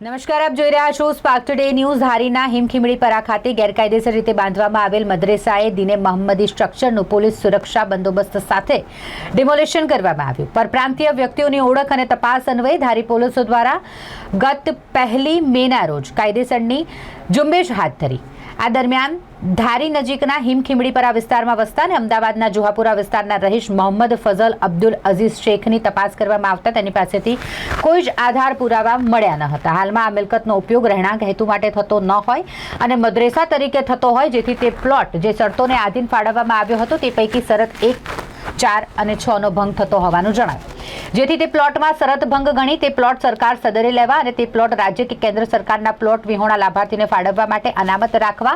નમસ્કાર, આપ જોઈ રહ્યા છો સ્પાર્ક ટુડે ન્યૂઝ ધારીના હિમખીમડીપરા ખાતે ગેરકાયદેસર રીતે બાંધવામાં આવેલ મદ્રેસાએ દિને મહમ્મદી સ્ટ્રક્ચરનું પોલીસ સુરક્ષા બંદોબસ્ત સાથે ડિમોલેશન કરવામાં આવ્યું. પરપ્રાંતીય વ્યક્તિઓની ઓળખ અને તપાસ અન્વયે ધારી પોલીસો દ્વારા ગત પહેલી મેના રોજ કાયદેસરની ઝુંબેશ હાથ ધરી. આ દરમિયાન ધારી નજીકના હિમખીમડીપરા વિસ્તારમાં વસતા અને અમદાવાદના જોહાપુરા વિસ્તારના રહીશ મોહમ્મદ ફઝલ અબ્દુલ અઝીઝ શેખની તપાસ કરવામાં આવતા તેની પાસેથી કોઈ જ આધાર પુરાવા મળ્યા ન હતા. હાલમાં આ મિલકતનો ઉપયોગ રહેણાંક હેતુ માટે થતો ન હોય અને મદ્રેસા તરીકે થતો હોય જેથી તે પ્લોટ જે શરતોને આધીન ફાળવવામાં આવ્યો હતો તે પૈકી શરત એક, ચાર અને છનો ભંગ થતો હોવાનું જણાવ્યું. જેથી તે પ્લોટમાં શરત ભંગ ગણી તે પ્લોટ સરકાર સદરે લેવા અને તે પ્લોટ રાજ્ય કે કેન્દ્ર સરકારના પ્લોટ વિહોણા લાભાર્થીને ફાળવવા માટે અનામત રાખવા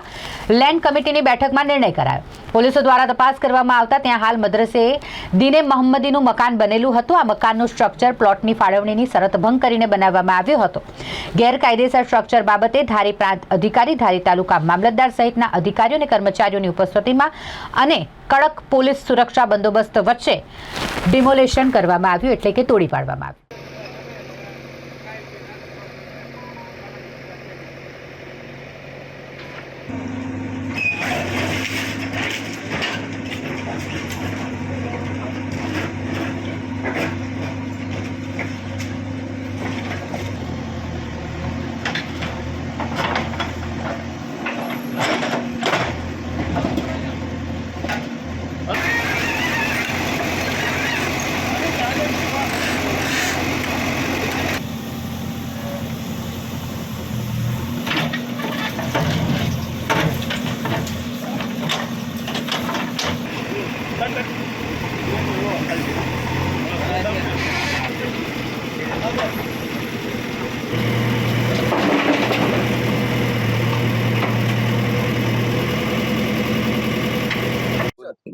લેન્ડ કમિટીની બેઠકમાં નિર્ણય કરાયો. પોલીસો દ્વારા તપાસ કરવામાં આવતા ત્યાં હાલ મદ્રસે દિને મહમ્મદીનું મકાન બનેલું હતું. આ મકાનનું સ્ટ્રક્ચર પ્લોટની ફાળવણીની શરત ભંગ કરીને બનાવવામાં આવ્યો હતો. ગેરકાયદેસર સ્ટ્રક્ચર બાબતે ધારી પ્રાંત અધિકારી, ધારી તાલુકા મામલતદાર સહિતના અધિકારીઓ અને કર્મચારીઓની ઉપસ્થિતિમાં અને કડક પોલીસ સુરક્ષા બંદોબસ્ત વચ્ચે ડિમોલેશન કરવામાં આવ્યું એટલે કે તોડી પાડવામાં આવ્યું.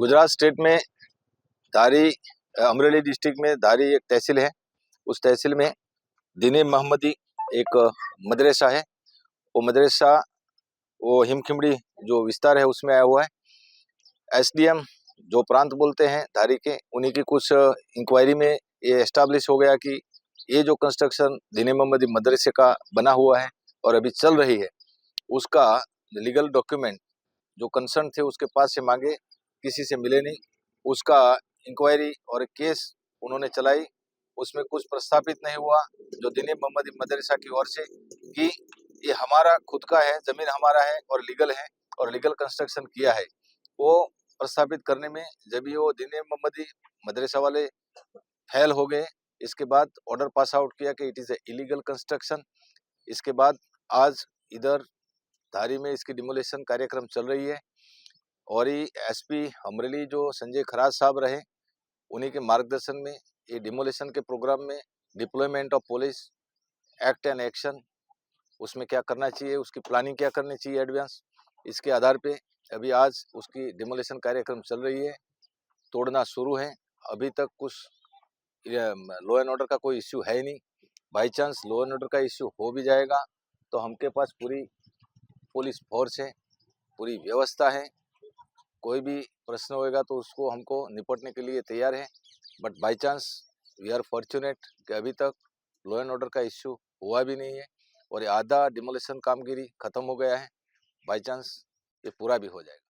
गुजरात स्टेट में धारी अमरेली डिस्ट्रिक्ट में धारी एक तहसील है। उस तहसील में दीन मोहम्मदी एक मदरसा है। वो मदरसा, वो हिमखिमड़ी जो विस्तार है उसमें आया हुआ है। एसडीएम जो प्रांत बोलते हैं धारी के, उन्हीं की कुछ इंक्वायरी में ये एस्टाब्लिश हो गया कि ये जो कंस्ट्रक्शन दीन मोहम्मदी मदरसे का बना हुआ है और अभी चल रही है, उसका लीगल डॉक्यूमेंट जो कंसर्न थे उसके पास से मांगे किसी से मिले नहीं। उसका इंक्वायरी और केस उन्होंने चलाई। उसमें कुछ प्रस्थापित नहीं हुआ, जो दिने मोहम्मदी मदरसा की ओर से कि ये हमारा खुद का है, ज़मीन हमारा है और लीगल है और लीगल कंस्ट्रक्शन किया है। वो प्रस्थापित करने में जब भी वो दिने मोहम्मदी मदरसा वाले फेल हो गए, इसके बाद ऑर्डर पास आउट किया कि it is a illegal construction इसके बाद आज इधर धारी में इसकी डिमोलेशन कार्यक्रम चल रही है। और ये एसपी अमरेली जो संजय खराज साहब रहे, उन्हीं के मार्गदर्शन में, ये डिमोलेशन के प्रोग्राम में deployment of police act and action, उसमें क्या करना चाहिए, उसकी प्लानिंग क्या करनी चाहिए एडवांस, इसके आधार पे अभी आज उसकी डिमोलेशन कार्यक्रम चल रही है, तोड़ना शुरू है, अभी तक कुछ लॉ एंड ऑर्डर का कोई इश्यू है ही नहीं by chance law and order का इश्यू हो भी जाएगा तो हमके पास पूरी पुलिस फोर्स है, पूरी व्यवस्था है कोई भी प्रश्न होएगा तो उसको हमको निपटने के लिए तैयार है। But by chance we are fortunate कि अभी तक लॉ एंड ऑर्डर का इश्यू हुआ भी नहीं है और आधा डिमोलेशन कामगिरी खत्म हो गया है। बाई चांस ये पूरा भी हो जाएगा।